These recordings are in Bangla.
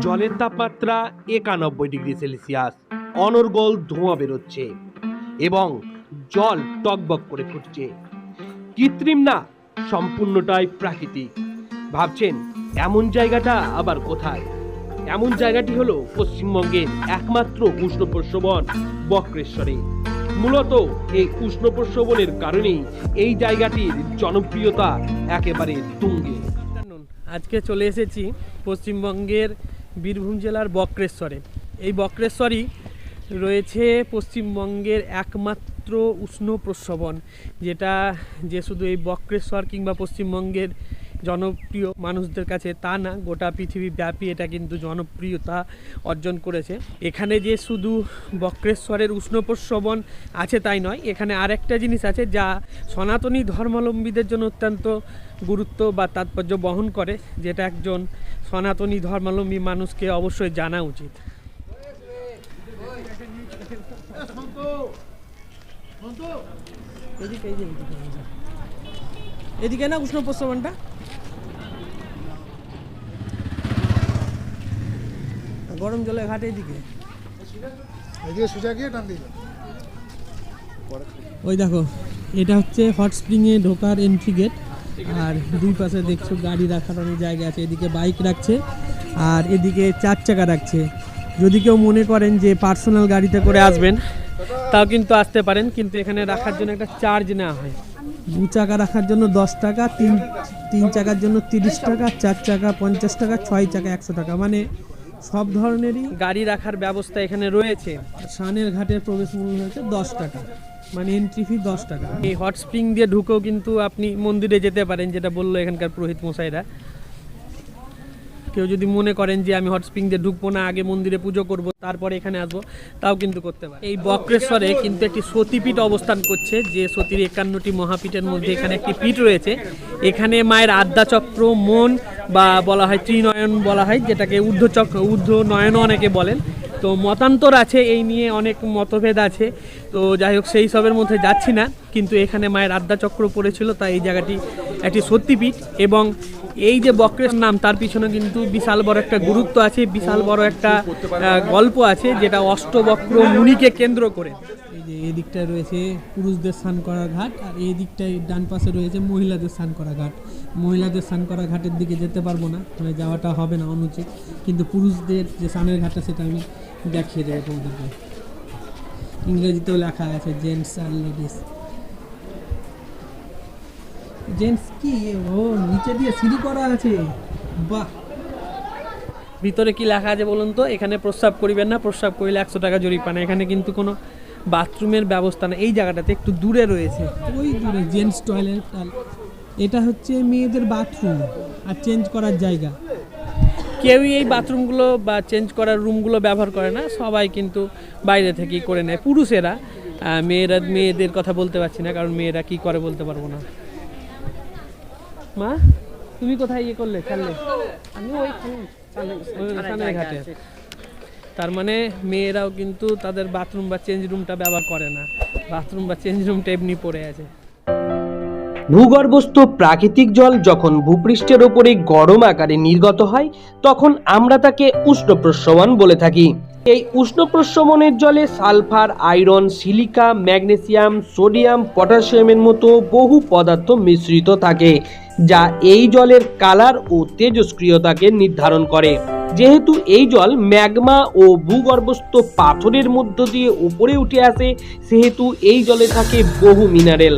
জলের তাপমাত্রা একানব্বই ডিগ্রি সেলসিয়াস। অনর্গল ধোঁয়া বেরোচ্ছে এবং জল টকবক করে ফুটছে। কৃত্রিম না, সম্পূর্ণটাই প্রাকৃতিক। ভাবছেন, এমন জায়গাটা আবার কোথায়? এমন জায়গাটি হলো পশ্চিমবঙ্গের একমাত্র উষ্ণ প্রস্রবণ বক্রেশ্বরে। মূলত এই উষ্ণ প্রস্রবণের কারণেই এই জায়গাটির জনপ্রিয়তা একেবারে তুঙ্গে। আজকে চলে এসেছি পশ্চিমবঙ্গের বীরভূম জেলার বক্রেশ্বরে। এই বক্রেশ্বরই রয়েছে পশ্চিমবঙ্গের একমাত্র উষ্ণ প্রস্রবণ, যেটা যে শুধু এই বক্রেশ্বর কিংবা পশ্চিমবঙ্গের জনপ্রিয় মানুষদের কাছে তা না গোটা পৃথিবী ব্যাপী এটা কিন্তু জনপ্রিয়তা অর্জন করেছে। এখানে যে শুধু বক্রেশ্বরের উষ্ণ প্রস্রবণ আছে তাই নয় এখানে আরেকটা জিনিস আছে যা সনাতনী ধর্মাবলম্বীদের জন্য অত্যন্ত গুরুত্ব বা তাৎপর্য বহন করে যেটা একজন সনাতনী ধর্মাবলম্বী মানুষকে অবশ্যই জানা উচিত। এদিকে এদিকে, না উষ্ণ প্রস্রবণটা গরম জলের ঘাট এদিকে। এদিকে সোজা গিয়ে টান দিয়ে ওই দেখো এটা হচ্ছে হট স্প্রিংয়ে ঢোকার এন্ট্রি গেট আর দুই পাশে দেখছ গাড়ি রাখার অনেক জায়গা আছে এদিকে বাইক রাখছে আর এদিকে চার চাকা রাখছে। যদি কেউ মনে করেন যে পার্সোনাল গাড়িতে করে আসবেন তাও কিন্তু আসতে পারেন কিন্তু এখানে রাখার জন্য একটা চার্জ নেওয়া হয়। দু চাকা রাখার জন্য দশ টাকা তিন তিন চাকার জন্য তিরিশ টাকা চার চাকা পঞ্চাশ টাকা ছয় চাকা একশো টাকা। মানে সব ধরনেরই গাড়ি রাখার ব্যবস্থা এখানে রয়েছে। সানের ঘাটের প্রবেশ মূল্য হচ্ছে দশ টাকা। মানে এন্ট্রি ফি দশ টাকা। এই হট স্প্রিং দিয়ে ঢুকেও কিন্তু আপনি মন্দিরে যেতে পারেন যেটা বলল এখানকার পুরোহিত মশাইরা। কেউ যদি মনে করেন যে আমি হট স্প্রিং দিয়ে ঢুকবো না আগে মন্দিরে পুজো করব তারপরে এখানে আসব তাও কিন্তু করতে পারে এই বক্রেশ্বরে কিন্তু একটি সতীপীঠ অবস্থান করছে যে সতীর একান্নটি মহাপীঠের মধ্যে এখানে একটি পীঠ রয়েছে। এখানে মায়ের আদ্যাচক্র মন বা বলা হয় ত্রিনয়ন বলা হয়, যেটাকে ঊর্ধ্বচক্র ঊর্ধ্ব নয়নও অনেকে বলেন। তো মতান্তর আছে, এই নিয়ে অনেক মতভেদ আছে। তো যাই হোক, সেই সবের মধ্যে যাচ্ছি না, কিন্তু এখানে মায়ের আদ্যাচক্র পড়েছিল, তাই এই জায়গাটি একটি সত্যিপীঠ। এবং এই যে বক্রের নাম, তার পিছনে কিন্তু বিশাল বড় একটা গুরুত্ব আছে, বিশাল বড় একটা গল্প আছে, যেটা অষ্টবক্র মুনিকে কেন্দ্র করে। যে এই দিকটায় রয়েছে পুরুষদের স্নান করার ঘাট আর এই দিকটায় ডান পাশে রয়েছে মহিলাদের স্নান করা ঘাট। মহিলাদের স্নান করা ঘাটের দিকে যেতে পারব না মানে যাওয়াটা হবে না অনুচিত। কিন্তু পুরুষদের যে স্নানের ঘাটটা সেটা আমি দেখিয়ে দেবো তোমাদেরকে। ইংরেজিতেও লেখা আছে জেন্টস আর লেডিস জেন্টস কি? ও, নিচে দিয়ে সিঁড়ি করা আছে। বাহ! ভিতরে কি লেখা আছে বলুন তো? এখানে প্রস্রাব করিবেন না, প্রস্রাব করিলে একশো টাকা জরিমানা এখানে কিন্তু কোনো বাথরুমের ব্যবস্থা না এই জায়গাটাতে একটু দূরে রয়েছে। ওই দূরে জেন্টস টয়লেট এটা হচ্ছে মেয়েদের বাথরুম আর চেঞ্জ করার জায়গা। কেউই এই বাথরুমগুলো বা চেঞ্জ করার রুমগুলো ব্যবহার করে না সবাই কিন্তু বাইরে থেকেই করে নেয়। পুরুষেরা মেয়েরা মেয়েদের কথা বলতে পারছি না কারণ মেয়েরা কি করে বলতে পারব না। মা তুমি কোথায় ইয়ে করলে খেললে? আমি ওই ঘাটে। তার মানে মেয়েরাও কিন্তু তাদের বাথরুম বা চেঞ্জ রুমটা ব্যবহার করে না। বাথরুম বা চেঞ্জ রুমটা এমনি পড়ে আছে। ভূগর্ভস্থ প্রাকৃতিক জল যখন ভূপৃষ্ঠের ওপরে গরম আকারে নির্গত হয়, তখন আমরা তাকে উষ্ণ প্রস্রবণ বলে থাকি। এই উষ্ণ প্রস্রবণের জলে sulphur, iron, silica, magnesium, sodium, পটাশিয়ামের মতো বহু পদার্থ মিশ্রিত থাকে। যা এই জলের কালার ও তেজস্ক্রিয়তাকে নির্ধারণ করে। যেহেতু এই জল ম্যাগমা ও ভূগর্ভস্থ পাথরের মধ্য দিয়ে উপরে উঠে আসে, সেহেতু এই জলে থাকে বহু মিনারেল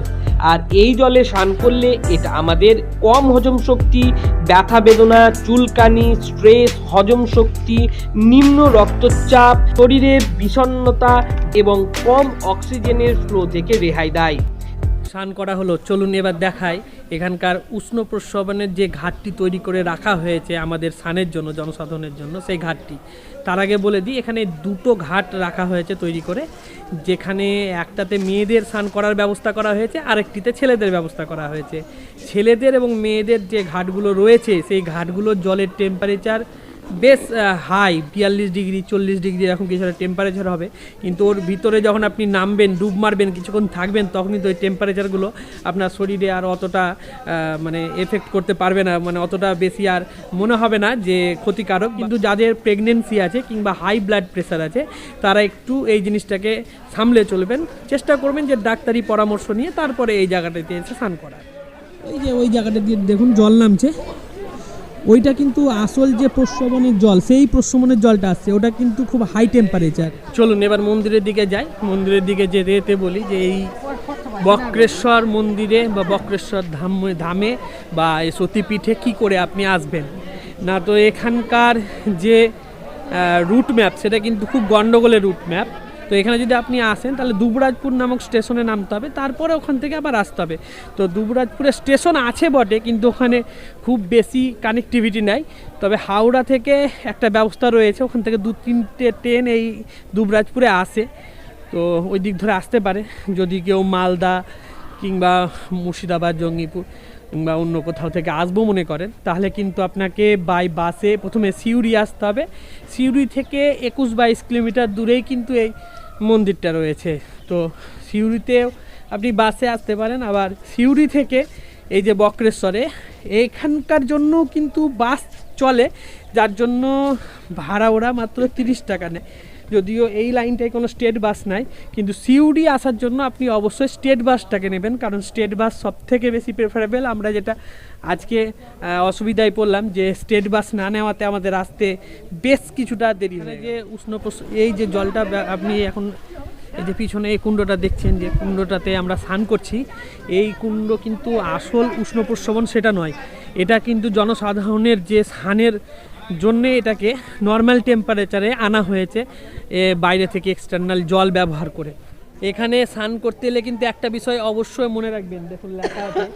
আর এই জলে স্নান করলে এটা আমাদের কম হজম শক্তি, ব্যথা বেদনা, চুলকানি স্ট্রেস হজম শক্তি, নিম্ন রক্তচাপ, শরীরের বিষণ্ণতা এবং কম অক্সিজেনের ফ্লো থেকে রেহাই দেয়। স্নান করা হলো, চলুন এবার দেখাই এখানকার উষ্ণ প্রস্রবণের যে ঘাটটি তৈরি করে রাখা হয়েছে আমাদের স্নানের জন্য, জনসাধারণের জন্য, সেই ঘাটটি তার আগে বলে দিই, এখানে দুটো ঘাট রাখা হয়েছে তৈরি করে, যেখানে একটাতে মেয়েদের স্নান করার ব্যবস্থা করা হয়েছে, আরেকটিতে ছেলেদের ব্যবস্থা করা হয়েছে। ছেলেদের এবং মেয়েদের যে ঘাটগুলো রয়েছে, সেই ঘাটগুলোর জলের টেম্পারেচার বেশ হাই বিয়াল্লিশ ডিগ্রি, চল্লিশ ডিগ্রি এরকম কিছু একটা টেম্পারেচার হবে। কিন্তু ওর ভিতরে যখন আপনি নামবেন, ডুব মারবেন, কিছুক্ষণ থাকবেন তখন কিন্তু ওই টেম্পারেচারগুলো আপনার শরীরে আর অতটা মানে এফেক্ট করতে পারবে না। মানে অতটা বেশি আর মনে হবে না যে ক্ষতিকারক। কিন্তু যাদের প্রেগনেন্সি আছে কিংবা হাই ব্লাড প্রেশার আছে, তারা একটু এই জিনিসটাকে সামলে চলবেন। চেষ্টা করবেন যে ডাক্তারি পরামর্শ নিয়ে তারপরে এই জায়গাটাতে এসে স্নান করা এই যে ওই জায়গাটা দিয়ে দেখুন, জল নামছে। ওইটা কিন্তু আসল যে প্রশ্রবণের জল, সেই প্রশ্রবণের জলটা আসছে, ওটা কিন্তু খুব হাই টেম্পারেচার চলুন এবার মন্দিরের দিকে যাই। মন্দিরের দিকে যেতে যেতে বলি যে এই বক্রেশ্বর মন্দিরে বা বক্রেশ্বর ধাম, ধামে বা এই সতীপীঠে কি করে আপনি আসবেন? না তো এখানকার যে রুট ম্যাপ সেটা কিন্তু খুব গন্ডগোলের রুট ম্যাপ তো এখানে যদি আপনি আসেন, তাহলে দুবরাজপুর নামক স্টেশনে নামতে হবে। তারপরে ওখান থেকে আবার আসতে হবে। তো দুবরাজপুরে স্টেশন আছে বটে, কিন্তু ওখানে খুব বেশি কানেক্টিভিটি নাই। তবে হাওড়া থেকে একটা ব্যবস্থা রয়েছে, ওখান থেকে দু তিনটে ট্রেন এই দুবরাজপুরে আসে। তো ওই দিক ধরে আসতে পারে। যদি কেউ মালদা কিংবা মুর্শিদাবাদ, জঙ্গিপুর কিংবা অন্য কোথাও থেকে আসব মনে করেন, তাহলে কিন্তু আপনাকে বাই বাসে প্রথমে সিউড়ি আসতে হবে। সিউড়ি থেকে একুশ বাইশ কিলোমিটার দূরেই কিন্তু এই মন্দিরটা রয়েছে। তো সিউড়িতেও আপনি বাসে আসতে পারেন, আবার সিউড়ি থেকে এই যে বক্রেশ্বরে, এখানকার জন্য কিন্তু বাস চলে, যার জন্য ভাড়া ওরা মাত্র তিরিশ টাকা নেয়। যদিও এই লাইনটায় কোনো স্টেট বাস নাই, কিন্তু সিউডি আসার জন্য আপনি অবশ্যই স্টেট বাসটাকে নেবেন। কারণ স্টেট বাস সব থেকে বেশি প্রেফারেবল আমরা যেটা আজকে অসুবিধায় পড়লাম যে স্টেট বাস না নেওয়াতে আমাদের আসতে বেশ কিছুটা দেরি হয় যে উষ্ণ এই যে জলটা আপনি এখন এই যে পিছনে এই কুণ্ডটা দেখছেন যে কুণ্ডটাতে আমরা স্নান করছি, এই কুণ্ড কিন্তু আসল উষ্ণ প্রস্রবণ সেটা নয়। এটা কিন্তু জনসাধারণের যে স্নানের জন্যে এটাকে নর্মাল টেম্পারেচারে আনা হয়েছে বাইরে থেকে এক্সটার্নাল জল ব্যবহার করে। এখানে স্নান করতে এলে কিন্তু একটা বিষয় অবশ্যই মনে রাখবেন, দেখুন লেখা আছে,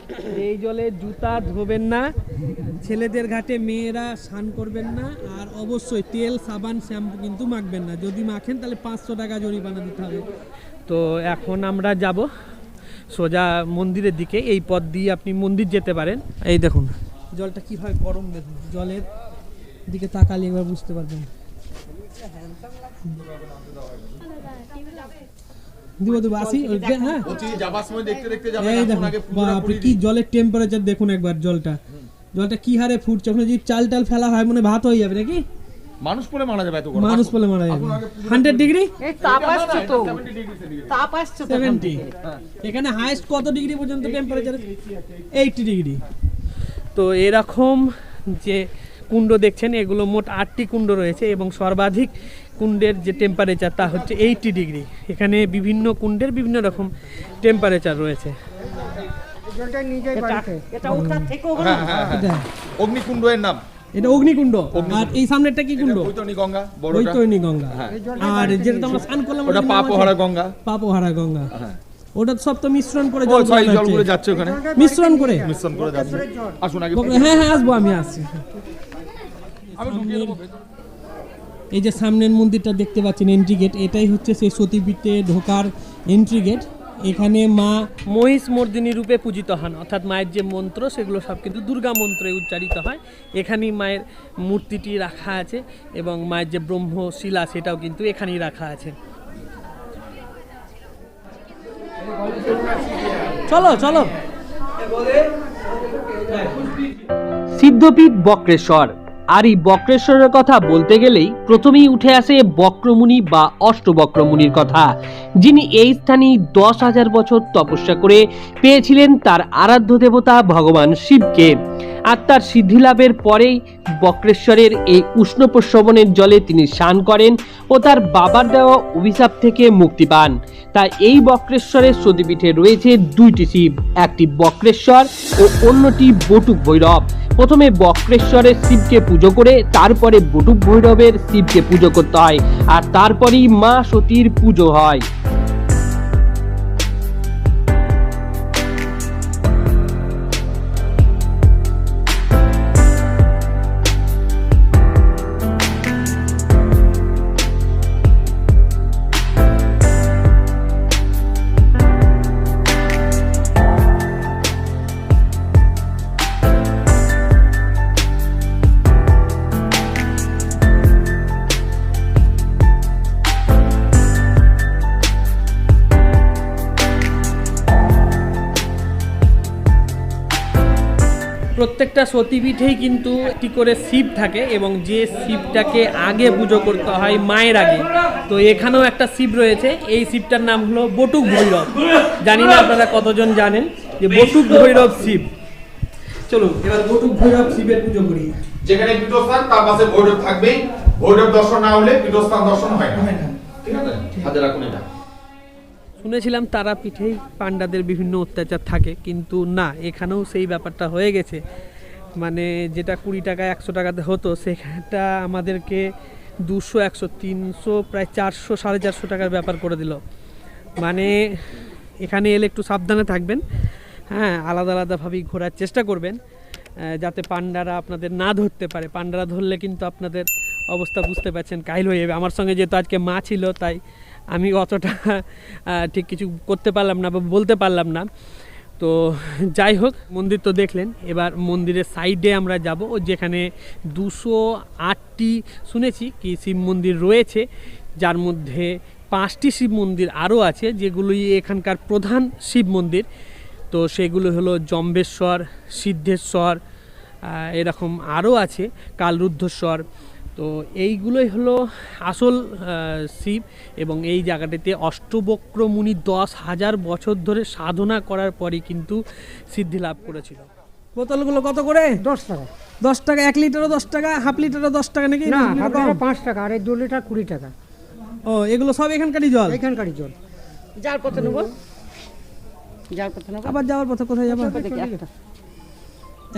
এই জলে জুতা ধোবেন না, ছেলেদের ঘাটে মেয়েরা স্নান করবেন না, আর অবশ্যই তেল, সাবান, শ্যাম্পু কিন্তু মাখবেন না। যদি মাখেন তাহলে পাঁচশো টাকা জরিমানা দিতে হবে। তো এখন আমরা যাব সোজা মন্দিরের দিকে, এই পথ দিয়ে আপনি মন্দির যেতে পারেন। এই দেখুন, জলটা কীভাবে গরম দেখুন, জলের দিকে তাকালে এবার বুঝতে পারবেন দিব দিব আসি হ্যাঁ এই দেখুন কি জলের টেম্পারেচার দেখুন একবার জলটা জলটা কি হারে ফুটছে ওখানে যদি চাল টাল ফেলা হয় মনে হয় ভাত হয়ে যাবে নাকি মানুষ পরে মারা যাবে এত গরম মানুষ বলে মারা যাবে হান্ড্রেড ডিগ্রি এই তাপ আসছে তো তাপ আসছে তো সেভেন্টি এখানে হাইস্ট কত ডিগ্রি পর্যন্ত টেম্পারেচার এইটটি ডিগ্রি তো এরকম যে কুণ্ড দেখছেন এগুলো মোট আটটি কুণ্ড রয়েছে এবং সর্বাধিক কুণ্ডের যে টেম্পারেচার তা হচ্ছে এইটটি ডিগ্রি এখানে বিভিন্ন কুণ্ডের বিভিন্ন রকম টেম্পারেচার রয়েছে। হ্যাঁ, হ্যাঁ, হ্যাঁ। অগ্নিকুণ্ড এর নাম। এটা অগ্নিকুণ্ড। আর এই সামনেরটা কি কুণ্ড? বৈতরণী গঙ্গা ওই বড়টা গঙ্গা আর যেটা আমরা স্নান করলাম ওটা পাপহারা? গঙ্গা পাপহারা গঙ্গা। হ্যাঁ। ওটা সব তো মিশ্রণ করে জল বানানো জলগুলো যাচ্ছে ওখানে। মিশ্রণ করে। মিশ্রণ করে যাচ্ছে। আসুন আগে হ্যাঁ হ্যাঁ আসব আমি আসছি। এই যে সামনের মন্দিরটা দেখতে পাচ্ছেন এন্ট্রি গেট এটাই হচ্ছে সেই সতীপীঠে ঢোকার এন্ট্রি গেট এখানে মা মহিষ মর্দিনী রূপে পূজিত হন অর্থাৎ মায়ের যে মন্ত্র সেগুলো সব কিন্তু দুর্গা মন্ত্রে উচ্চারিত হয়। এখানেই মায়ের মূর্তিটি রাখা আছে এবং মায়ের যে ব্রহ্মশিলা সেটাও কিন্তু এখানেই রাখা আছে। চলো চলো। সিদ্ধপীঠ বক্রেশ্বর। আর এই বক্রেশ্বরের কথা বলতে গেলেই প্রথমেই উঠে আসে বক্রমুনি বা অষ্টবক্রমুনির কথা, যিনি এই স্থানে দশ হাজার বছর তপস্যা করে পেয়েছিলেন তার আরাধ্য দেবতা ভগবান শিবকে। আর তার সিদ্ধিলাভের পরেই বক্রেশ্বরের এই উষ্ণ প্রশ্রবণের জলে তিনি স্নান করেন ও তার বাবার দেওয়া অভিশাপ থেকে মুক্তি পান। তাই এই বক্রেশ্বরের সতীপীঠে রয়েছে দুইটি শিব, একটি বক্রেশ্বর ও অন্যটি বটুক ভৈরব। প্রথমে বক্রেশ্বরের শিবকে পুজো করে, তারপরে বটুক ভৈরবের শিবকে পুজো করতে হয়, আর তারপরেই মা সতীর পুজো হয়। প্রত্যেকটা সতীপীঠেই কিন্তু একটি করে শিব থাকে এবং যে শিবটাকে আগে পুজো করতে হয় মায়ের আগে। তো এখানেও একটা শিব রয়েছে এই শিবটার নাম হলো বটুক ভৈরব। জানি না আপনারা কতজন জানেন যে বটুক ভৈরব শিব। চলুন এবার বটুক ভৈরব শিবের পুজো করি। যেখানে পীঠস্থান তার পাশে ভৈরব থাকবেই। ভৈরব দর্শন না হলে পীঠস্থান দর্শন হয় না। ঠিক আছে? হাতে রাখুন এটা। শুনেছিলাম তারাপীঠেই পাণ্ডাদের বিভিন্ন অত্যাচার থাকে কিন্তু না এখানেও সেই ব্যাপারটা হয়ে গেছে। মানে যেটা কুড়ি টাকা, একশো টাকাতে হতো, সেখানটা আমাদেরকে দুশো, একশো, তিনশো, প্রায় চারশো, সাড়ে চারশো টাকার ব্যাপার করে দিল। মানে এখানে এলে একটু সাবধানে থাকবেন। হ্যাঁ আলাদা আলাদাভাবেই ঘোরার চেষ্টা করবেন যাতে পান্ডারা আপনাদের না ধরতে পারে। পান্ডারা ধরলে কিন্তু আপনাদের অবস্থা বুঝতে পারছেন, কাইল হয়ে যাবে। আমার সঙ্গে যেহেতু আজকে মা ছিল, তাই আমি অতটা ঠিক কিছু করতে পারলাম না বা বলতে পারলাম না। তো যাই হোক, মন্দির তো দেখলেন। এবার মন্দিরের সাইডে আমরা যাব। ও যেখানে দুশো আটটি শুনেছি কি শিব মন্দির রয়েছে, যার মধ্যে পাঁচটি শিব মন্দির আরও আছে যেগুলি এখানকার প্রধান শিব মন্দির। তো সেগুলো হলো জম্বেশ্বর, সিদ্ধেশ্বর এরকম আরও আছে কালরুদ্ধস্বর তো এইগুলোই হলো আসল শিব এবং এই জায়গাটিতে অষ্টবক্র মুনি দশ হাজার বছর ধরে সাধনা করার পরই কিন্তু সিদ্ধি লাভ করেছিল। বোতলগুলো কত করে? দশ টাকা। দশ টাকা এক লিটারও দশ টাকা হাফ লিটারও দশ টাকা নাকি? না হাফ লিটার পাঁচ টাকা আর এই দু লিটার কুড়ি টাকা। ও এগুলো সব এখানকারই জল? এখানকারই জল। যার পথে নেব? যার নেব? আবার যাওয়ার পথে কোথায় যাব? একটা।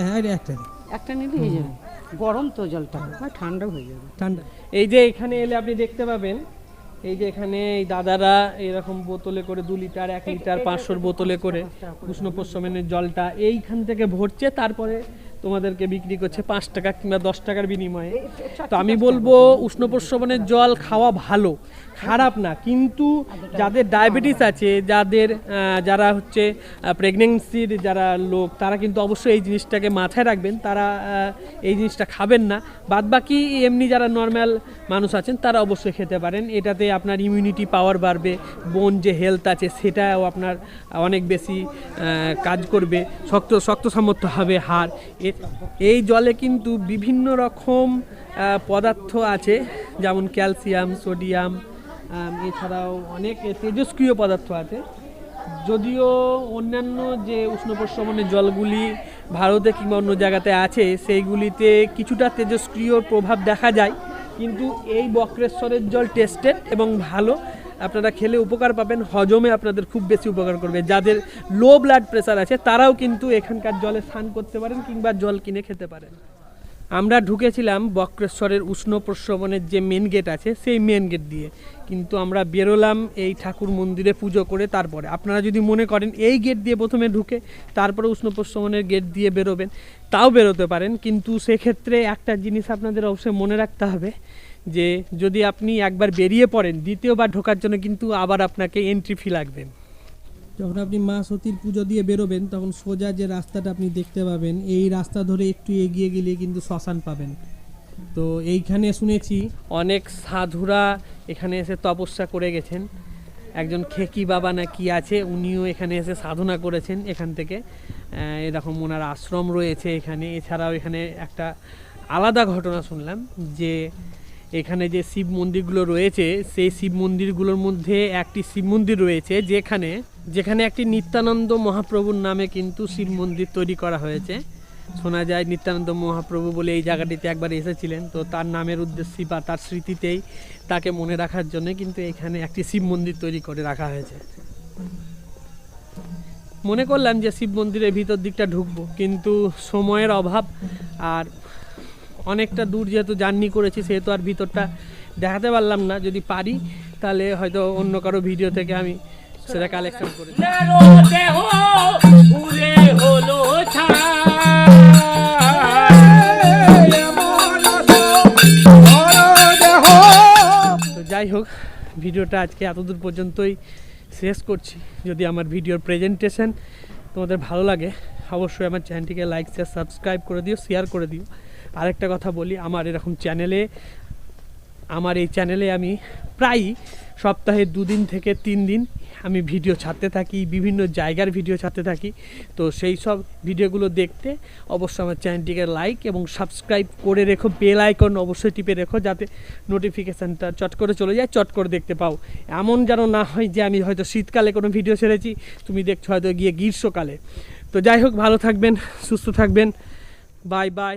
হ্যাঁ একটা। একটা নিলে হয়ে যাবে। গরম তো জলটা ঠান্ডা হয়ে যাবে। ঠান্ডা। এই যে এখানে এলে আপনি দেখতে পাবেন এই যে এখানে এই দাদারা এরকম বোতলে করে দু লিটার এক লিটার পাঁচশোর বোতলে করে উষ্ণ পশ্চিমের জলটা এইখান থেকে ভরছে তারপরে তোমাদেরকে বিক্রি করছে পাঁচ টাকা কিংবা দশ টাকার বিনিময়ে। তো আমি বলব উষ্ণ প্রশমনের জল খাওয়া ভালো খারাপ না। কিন্তু যাদের ডায়াবেটিস আছে যাদের যারা হচ্ছে প্রেগনেন্সির যারা লোক তারা কিন্তু অবশ্যই এই জিনিসটাকে মাথায় রাখবেন। তারা এই জিনিসটা খাবেন না। বাদ বাকি এমনি যারা নর্মাল মানুষ আছেন তারা অবশ্যই খেতে পারেন। এটাতে আপনার ইমিউনিটি পাওয়ার বাড়বে বোন যে হেলথ আছে সেটাও আপনার অনেক বেশি কাজ করবে। শক্ত শক্ত সামর্থ্য হবে হাড়। এ- এই জলে কিন্তু বিভিন্ন রকম পদার্থ আছে, যেমন ক্যালসিয়াম, সোডিয়াম এছাড়াও অনেক তেজস্ক্রিয় পদার্থ আছে। যদিও অন্যান্য যে উষ্ণ প্রশমনের জলগুলি ভারতে কিংবা অন্য জায়গাতে আছে, সেইগুলিতে কিছুটা তেজস্ক্রিয় প্রভাব দেখা যায়। কিন্তু এই বক্রেশ্বরের জল টেস্টেড এবং ভালো। আপনারা খেলে উপকার পাবেন, হজমে আপনাদের খুব বেশি উপকার করবে। যাদের লো ব্লাড প্রেশার আছে, তারাও কিন্তু এখানকার জলে স্নান করতে পারেন কিংবা জল কিনে খেতে পারেন। আমরা ঢুকেছিলাম বক্রেশ্বরের উষ্ণ প্রশ্রবণের যে মেন গেট আছে, সেই মেন গেট দিয়ে। কিন্তু আমরা বেরোলাম এই ঠাকুর মন্দিরে পুজো করে তারপরে। আপনারা যদি মনে করেন এই গেট দিয়ে প্রথমে ঢুকে, তারপরে উষ্ণ প্রশ্রবণের গেট দিয়ে বেরোবেন, তাও বেরোতে পারেন। কিন্তু সেক্ষেত্রে একটা জিনিস আপনাদের অবশ্যই মনে রাখতে হবে যে যদি আপনি একবার বেরিয়ে পড়েন দ্বিতীয়বার ঢোকার জন্য কিন্তু আবার আপনাকে এন্ট্রি ফি লাগবে। যখন আপনি মা সতীর পুজো দিয়ে বেরোবেন তখন সোজা যে রাস্তাটা আপনি দেখতে পাবেন এই রাস্তা ধরে একটু এগিয়ে গেলে কিন্তু শ্মশান পাবেন। তো এইখানে শুনেছি অনেক সাধুরা এখানে এসে তপস্যা করে গেছেন। একজন খেকি বাবা না কি আছে উনিও এখানে এসে সাধনা করেছেন এখান থেকে। এরকম ওনার আশ্রম রয়েছে এখানে। এছাড়াও এখানে একটা আলাদা ঘটনা শুনলাম যে এখানে যে শিব মন্দিরগুলো রয়েছে, সেই শিব মন্দিরগুলোর মধ্যে একটি শিব মন্দির রয়েছে, যেখানে যেখানে একটি নিত্যানন্দ মহাপ্রভুর নামে কিন্তু শিব মন্দির তৈরি করা হয়েছে। শোনা যায় নিত্যানন্দ মহাপ্রভু বলে এই জায়গাটিতে একবার এসেছিলেন, তো তার নামের উদ্দেশ্যে বা তার স্মৃতিতেই তাকে মনে রাখার জন্য কিন্তু এখানে একটি শিব মন্দির তৈরি করে রাখা হয়েছে। মনে করলাম যে শিব মন্দিরের ভিতর দিকটা ঢুকবো, কিন্তু সময়ের অভাব আর অনেকটা দূর যেহেতু জার্নি করেছি সেহেতু আর ভিতরটা দেখাতে পারলাম না। যদি পারি তাহলে হয়তো অন্য কারও ভিডিও থেকে আমি সেটা কালেকশন করে তো যাই হোক ভিডিওটা আজকে এতদূর পর্যন্তই শেষ করছি। যদি আমার ভিডিওর প্রেজেন্টেশন তোমাদের ভালো লাগে অবশ্যই আমার চ্যানেলটিকে লাইক শেয়ার সাবস্ক্রাইব করে দিও শেয়ার করে দিও। আরেকটা কথা বলি, আমার এরকম চ্যানেলে, আমার এই চ্যানেলে আমি প্রায়ই সপ্তাহে দুদিন থেকে তিন দিন আমি ভিডিও ছাড়তে থাকি, বিভিন্ন জায়গার ভিডিও ছাড়তে থাকি। তো সেই সব ভিডিওগুলো দেখতে অবশ্যই আমার চ্যানেলটিকে লাইক এবং সাবস্ক্রাইব করে রেখো বেল আইকন অবশ্যই টিপে রেখো যাতে নোটিফিকেশানটা চট করে চলে যায়, চট করে দেখতে পাও। এমন যেন না হয় যে আমি হয়তো শীতকালে কোনো ভিডিও ছেড়েছি, তুমি দেখছ হয়তো গিয়ে গ্রীষ্মকালে। তো যাই হোক, ভালো থাকবেন, সুস্থ থাকবেন। Bye bye